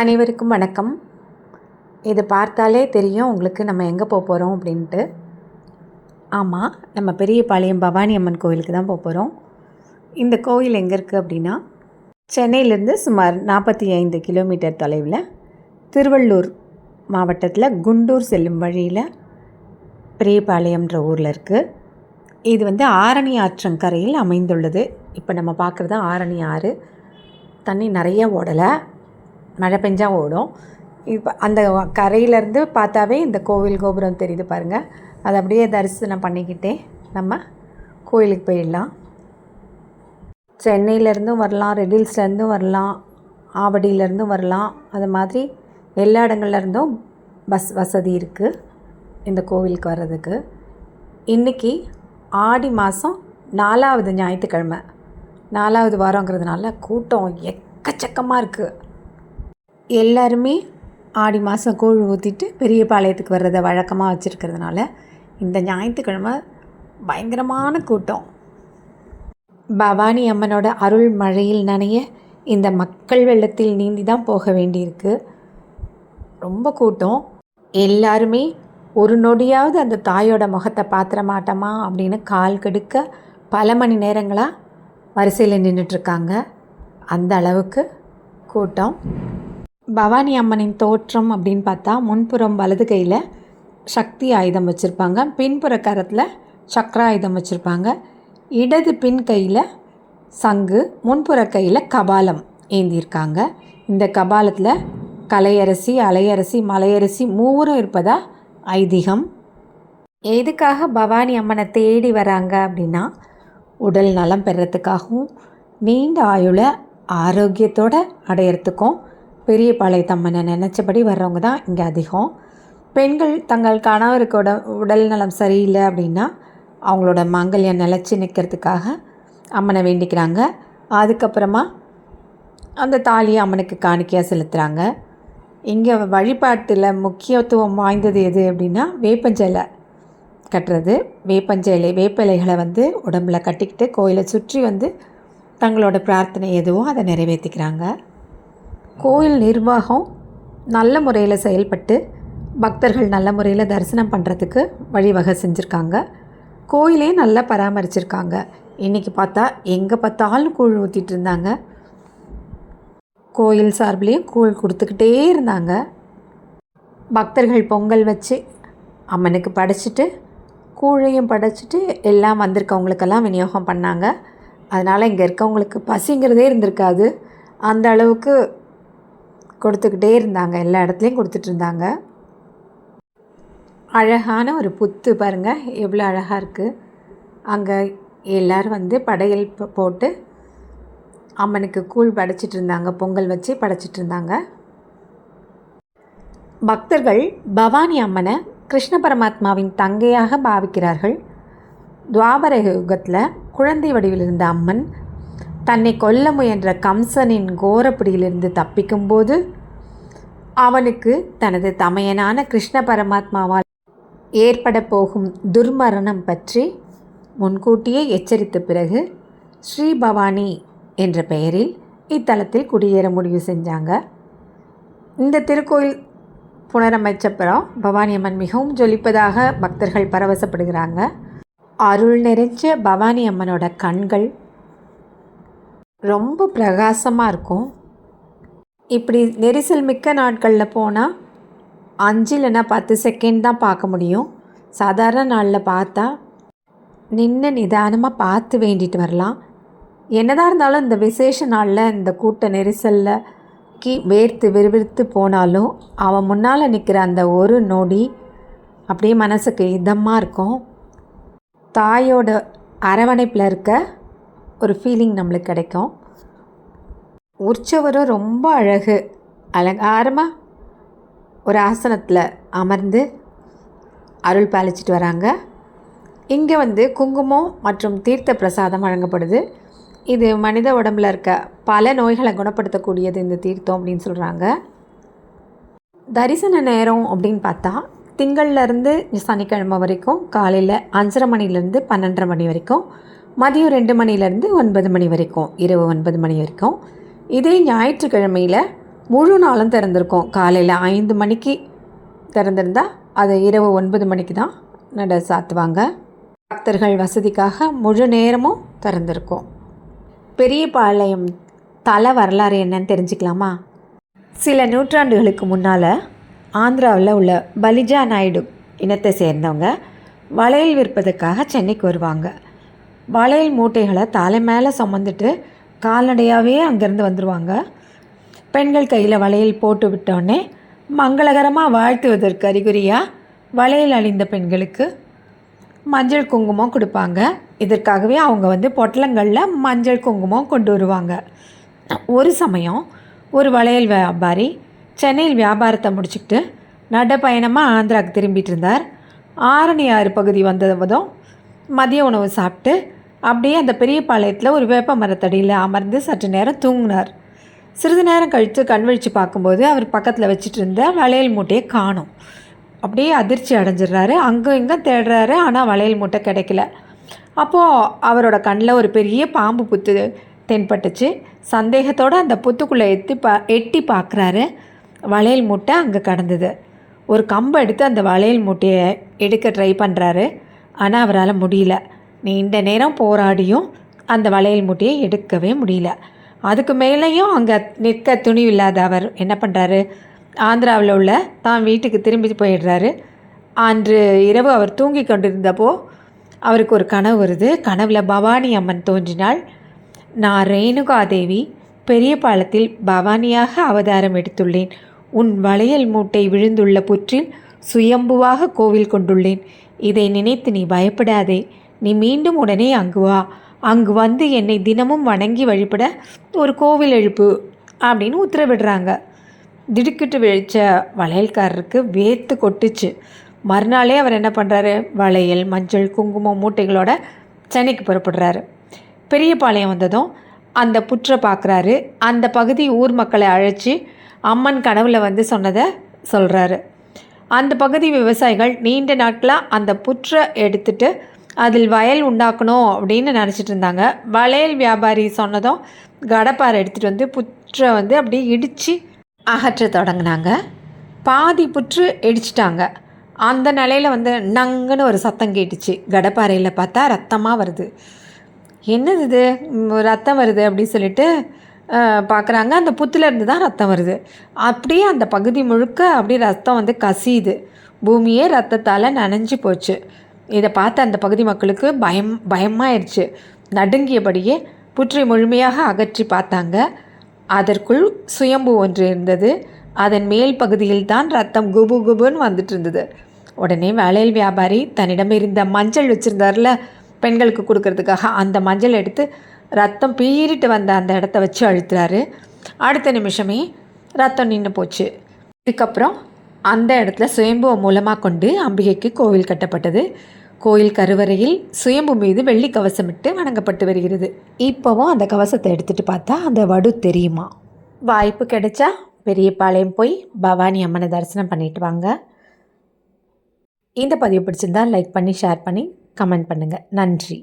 அனைவருக்கும் வணக்கம். இது பார்த்தாலே தெரியும் உங்களுக்கு நம்ம எங்கே போக போகிறோம் அப்படின்ட்டு. ஆமாம் நம்ம பெரியபாளையம் பவானி அம்மன் கோவிலுக்கு தான் போக போகிறோம் இந்த கோவில் எங்கே இருக்குது அப்படின்னா சென்னையிலேருந்து சுமார் நாற்பத்தி ஐந்து கிலோமீட்டர் தொலைவில் திருவள்ளூர் மாவட்டத்தில் குண்டூர் செல்லும் வழியில் பெரியபாளையம்ன்ற ஊரில் இருக்குது இது வந்து ஆரணி ஆற்றங்கரையில் அமைந்துள்ளது. இப்போ நம்ம பார்க்குறது ஆரணி ஆறு. தண்ணி நிறைய ஓடலை. மழை பெஞ்சால் ஓடும். இப்போ அந்த கரையிலேருந்து பார்த்தாவே இந்த கோவில் கோபுரம் தெரியுது பாருங்கள் அதை அப்படியே தரிசனம் பண்ணிக்கிட்டே நம்ம கோயிலுக்கு போயிடலாம். சென்னையிலேருந்தும் வரலாம் ரெடில்ஸ்லேருந்தும் வரலாம் ஆவடியிலேருந்தும் வரலாம். அது மாதிரி எல்லா இடங்கள்லேருந்தும் பஸ் வசதி இருக்குது இந்த கோவிலுக்கு வர்றதுக்கு. இன்றைக்கி ஆடி மாதம் நாலாவது ஞாயிற்றுக்கிழமை. நாலாவது வாரங்கிறதுனால கூட்டம் எக்கச்சக்கமாக இருக்குது எல்லாருமே ஆடி மாதம் கூழ் ஊற்றிட்டு பெரிய பாளையத்துக்கு வர்றதை வழக்கமாக வச்சுருக்கிறதுனால இந்த ஞாயிற்றுக்கிழமை பயங்கரமான கூட்டம். பவானி அம்மனோட அருள் மழையில் நனைய இந்த மக்கள் வெள்ளத்தில் நீந்தி தான் போக வேண்டியிருக்கு. ரொம்ப கூட்டம். எல்லாருமே ஒரு நொடியாவது அந்த தாயோட முகத்தை பாத்திர மாட்டோமா அப்படின்னு கால் கெடுக்க பல மணி நேரங்களாக வரிசையில் நின்றுட்டுருக்காங்க அந்த அளவுக்கு கூட்டம். பவானி அம்மனின் தோற்றம் அப்படின்னு பார்த்தா முன்புறம் வலது கையில் சக்தி ஆயுதம் வச்சுருப்பாங்க. பின்புற கரத்தில் சக்கர ஆயுதம் வச்சுருப்பாங்க. இடது பின் கையில் சங்கு முன்புற கையில் கபாலம் ஏந்தியிருக்காங்க இந்த கபாலத்தில் கலையரசி அலையரசி மலையரசி மூவரும் இருப்பதா? ஐதீகம். எதுக்காக பவானி அம்மனை தேடி வராங்க அப்படின்னா உடல் நலம் பெறத்துக்காகவும் நீண்ட ஆயுளை ஆரோக்கியத்தோடு அடையிறதுக்கும் பெரிய பாளையத்தம்மனை நினச்சபடி வர்றவங்க தான் இங்கே அதிகம். பெண்கள் தங்கள் கணவருக்கோட உடல் நலம் சரியில்லை அப்படின்னா அவங்களோட மாங்கல்யம் நிலச்சி நிற்கிறதுக்காக அம்மனை வேண்டிக்கிறாங்க. அதுக்கப்புறமா அந்த தாலியை அம்மனுக்கு காணிக்கையாக செலுத்துகிறாங்க இங்கே வழிபாட்டில் முக்கியத்துவம் வாய்ந்தது எது அப்படின்னா வேப்பஞ்சலை கட்டுறது. வேப்பஞ்சலை வேப்பிலைகளை வந்து உடம்புல கட்டிக்கிட்டு கோயிலை சுற்றி வந்து தங்களோட பிரார்த்தனை எதுவோ அதை நிறைவேற்றிக்கிறாங்க கோயில் நிர்வாகம் நல்ல முறையில் செயல்பட்டு பக்தர்கள் நல்ல முறையில் தரிசனம் பண்ணுறதுக்கு வழிவகை செஞ்சுருக்காங்க. கோயிலே நல்லா பராமரிச்சிருக்காங்க. இன்றைக்கி பார்த்தா எங்கே பார்த்தாலும் கூழ் ஊற்றிட்டு இருந்தாங்க. கோயில் சார்பிலையும் கூழ் கொடுத்துக்கிட்டே இருந்தாங்க. பக்தர்கள் பொங்கல் வச்சு அம்மனுக்கு படைச்சிட்டு கூழையும் படைச்சிட்டு எல்லாம் வந்திருக்கவங்களுக்கெல்லாம் விநியோகம் பண்ணாங்க. அதனால் இங்கே இருக்கவங்களுக்கு பசிங்கிறதே இருந்திருக்காது. அந்த அளவுக்கு கொடுத்துக்கிட்டே இருந்தாங்க. எல்லா இடத்துலையும் கொடுத்துட்டு இருந்தாங்க. அழகான ஒரு புத்து பாருங்கள் எவ்வளோ அழகாக இருக்குது அங்கே எல்லோரும் வந்து படையல் போட்டு அம்மனுக்கு கூழ் படைச்சிட்டு இருந்தாங்க. பொங்கல் வச்சு படைச்சிட்டு இருந்தாங்க. பக்தர்கள் பவானி அம்மனை கிருஷ்ண பரமாத்மாவின் தங்கையாக பாவிக்கிறார்கள். துவாபர யுகத்தில் குழந்தை வடிவில் இருந்த அம்மன் தன்னை கொல்ல முயன்ற கம்சனின் கோரப்பிடியிலிருந்து தப்பிக்கும்போது அவனுக்கு தனது தமையனான கிருஷ்ண பரமாத்மாவால் ஏற்பட போகும் துர்மரணம் பற்றி முன்கூட்டியே எச்சரித்த பிறகு ஸ்ரீ பவானி என்ற பெயரில் இத்தலத்தில் குடியேற முடிவு செஞ்சாங்க. இந்த திருக்கோயில் புனரமைச்சப்புறம் பவானி அம்மன் மிகவும் ஜொலிப்பதாக பக்தர்கள் பரவசப்படுகிறாங்க. அருள் நிறைஞ்ச பவானி அம்மனோட கண்கள் ரொம்ப பிரகாசமாக இருக்கும். இப்படி நெரிசல் மிக்க நாட்களில் போனால் அஞ்சு இல்லைன்னா பத்து செகண்ட் தான் பார்க்க முடியும். சாதாரண நாளில் பார்த்தா நின்று நிதானமாக பார்த்து வேண்டிட்டு வரலாம். என்னதான் இருந்தாலும் இந்த விசேஷ நாளில் இந்த கூட்ட நெரிசலில் கி வேர்த்து விறுவிறுத்து போனாலும் அவன் முன்னால் நிற்கிற அந்த ஒரு நொடி அப்படியே மனசுக்கு இதமாக இருக்கும். தாயோட அரவணைப்பில் இருக்க ஒரு ஃபீலிங் நம்மளுக்கு கிடைக்கும். உற்சவரும் ரொம்ப அழகு. அலங்காரமாக ஒரு ஆசனத்தில் அமர்ந்து அருள் பாலிச்சிட்டு வராங்க. இங்கே வந்து குங்குமம் மற்றும் தீர்த்த பிரசாதம் வழங்கப்படுது. இது மனித உடம்புல இருக்க பல நோய்களை குணப்படுத்தக்கூடியது இந்த தீர்த்தம் அப்படின்னு சொல்கிறாங்க தரிசன நேரம் அப்படின்னு பார்த்தா திங்கள்லேருந்து சனிக்கிழமை வரைக்கும் காலையில் அஞ்சரை மணிலேருந்து பன்னெண்டரை மணி வரைக்கும் மதியம் ரெண்டு மணிலேருந்து ஒன்பது மணி வரைக்கும் இரவு ஒன்பது மணி வரைக்கும். இதே ஞாயிற்றுக்கிழமையில் முழு நாளும் திறந்திருக்கும். காலையில் ஐந்து மணிக்கு திறந்திருந்தால் அது இரவு ஒன்பது மணிக்கு தான் நட சாத்துவாங்க பக்தர்கள் வசதிக்காக முழு நேரமும் திறந்திருக்கும். பெரியபாளையம் தலை வரலாறு என்னன்னு தெரிஞ்சுக்கலாமா? சில நூற்றாண்டுகளுக்கு முன்னால் ஆந்திராவில் உள்ள பலிஜா நாயுடு இனத்தை சேர்ந்தவங்க வளையல் விற்பதற்காக சென்னைக்கு வருவாங்க. வளையல் மூட்டைகளை தலை மேலே சுமந்துட்டு கால்நடையாகவே அங்கேருந்து வந்துடுவாங்க பெண்கள் கையில் வளையல் போட்டு விட்டோடனே மங்களகரமாக வாழ்த்துவதற்கு அறிகுறியாக வளையல் அழிந்த பெண்களுக்கு மஞ்சள் குங்குமம் கொடுப்பாங்க. இதற்காகவே அவங்க வந்து பொட்டலங்களில் மஞ்சள் குங்குமம் கொண்டு வருவாங்க. ஒரு சமயம் ஒரு வளையல் வியாபாரி சென்னையில் வியாபாரத்தை முடிச்சுக்கிட்டு நடைப்பயணமாக ஆந்திராவுக்கு திரும்பிட்டு இருந்தார். ஆரணி ஆறு பகுதி வந்ததும் மதிய உணவு சாப்பிட்டு அப்படியே அந்த பெரிய பாளையத்தில் ஒரு வேப்ப மரத்தடியில் அமர்ந்து சற்று நேரம் தூங்கினார். சிறிது நேரம் கழித்து கண் விழித்து பார்க்கும்போது அவர் பக்கத்தில் வச்சுட்டு இருந்த வளையல் மூட்டையை காணும். அப்படியே அதிர்ச்சி அடைஞ்சிடுறாரு. அங்கே இங்கே தேடுறாரு. ஆனால் வளையல் மூட்டை கிடைக்கல. அப்போது அவரோட கண்ணில் ஒரு பெரிய பாம்பு புத்து தென்பட்டுச்சு. சந்தேகத்தோடு அந்த புத்துக்குள்ளே எத்தி பா எட்டி பார்க்குறாரு. வளையல் மூட்டை அங்கே கடந்தது. ஒரு கம்பை எடுத்து அந்த வளையல் மூட்டையை எடுக்க ட்ரை பண்ணுறாரு ஆனால் அவரால் முடியல. நீண்ட நேரம் போராடியும் அந்த வளையல் மூட்டையை எடுக்கவே முடியல. அதுக்கு மேலேயும் அங்கே நிற்க துணிவு இல்லாத அவர் என்ன பண்ணுறாரு ஆந்திராவில் உள்ள தான் வீட்டுக்கு திரும்பி போயிடுறாரு. அன்று இரவு அவர் தூங்கி கொண்டிருந்தப்போ அவருக்கு ஒரு கனவு வருது. கனவில் பவானி அம்மன் தோன்றினாள். நான் ரேணுகாதேவி பெரிய பாலத்தில் பவானியாக அவதாரம் எடுத்துள்ளேன். உன் வளையல் மூட்டை விழுந்துள்ள புற்றில் சுயம்புவாக கோவில் கொண்டுள்ளேன். இதை நினைத்து நீ பயப்படாதே. நீ மீண்டும் உடனே அங்கு வா. அங்கு வந்து என்னை தினமும் வணங்கி வழிபட ஒரு கோவில் எழுப்பு அப்படின்னு உத்தரவிடுறாங்க. திடுக்கிட்டு விழிச்ச வளையல்காரருக்கு வேத்து கொட்டுச்சு. மறுநாளே அவர் என்ன பண்ணுறாரு வளையல் மஞ்சள் குங்குமம் மூட்டைகளோட சென்னைக்கு புறப்படுறாரு. பெரியபாளையம் வந்ததும் அந்த புற்றை பார்க்குறாரு அந்த பகுதி ஊர் மக்களை அழைச்சி அம்மன் கனவுல வந்து சொன்னதை சொல்கிறாரு அந்த பகுதி விவசாயிகள் நீண்ட நாட்களாக அந்த புற்றை எடுத்துட்டு அதில் வயல் உண்டாக்கணும் அப்படின்னு நினச்சிட்டு இருந்தாங்க. வளையல் வியாபாரி சொன்னதும் கடப்பாறை எடுத்துகிட்டு வந்து புற்றை வந்து அப்படியே இடித்து அகற்ற தொடங்கினாங்க. பாதி புற்று இடிச்சிட்டாங்க. அந்த நிலையில் வந்து நங்குன்னு ஒரு சத்தம் கேட்டுச்சு. கடப்பாறையில் பார்த்தா ரத்தமாக வருது. என்னது இது? ரத்தம் வருது அப்படின்னு சொல்லிட்டு பார்க்குறாங்க அந்த புத்துலேருந்து தான் ரத்தம் வருது. அப்படியே அந்த பகுதி முழுக்க அப்படியே ரத்தம் வந்து கசியுது. பூமியே ரத்தத்தால் நனைஞ்சு போச்சு. இதை பார்த்து அந்த பகுதி மக்களுக்கு பயம் பயமாயிருச்சு. நடுங்கியபடியே புற்றை முழுமையாக அகற்றி பார்த்தாங்க. அதற்குள் சுயம்பு ஒன்று இருந்தது. அதன் மேல் பகுதியில் தான் ரத்தம் குபு குபுன்னு வந்துட்டு இருந்தது உடனே வளையல் வியாபாரி தன்னிடம் இருந்த மஞ்சள் வச்சுருந்தார்ல பெண்களுக்கு கொடுக்கறதுக்காக அந்த மஞ்சள் எடுத்து ரத்தம் பீறிட்டு வந்த அந்த இடத்த வச்சு அழுத்துறாரு. அடுத்த நிமிஷமே ரத்தம் நின்று போச்சு. இதுக்கப்புறம் அந்த இடத்துல சுயம்புவை மூலமாக கொண்டு அம்பிகைக்கு கோவில் கட்டப்பட்டது. கோயில் கருவறையில் சுயம்பு மீது வெள்ளி கவசமிட்டு வணங்கப்பட்டு வருகிறது. இப்போவும் அந்த கவசத்தை எடுத்துகிட்டு பார்த்தா அந்த வடு தெரியுமா? வாய்ப்பு கிடைச்சா பெரியபாளையம் போய் பவானி அம்மனை தரிசனம் பண்ணிட்டு வாங்க. இந்த பதிவு பிடிச்சிருந்தா லைக் பண்ணி ஷேர் பண்ணி கமெண்ட் பண்ணுங்கள் நன்றி.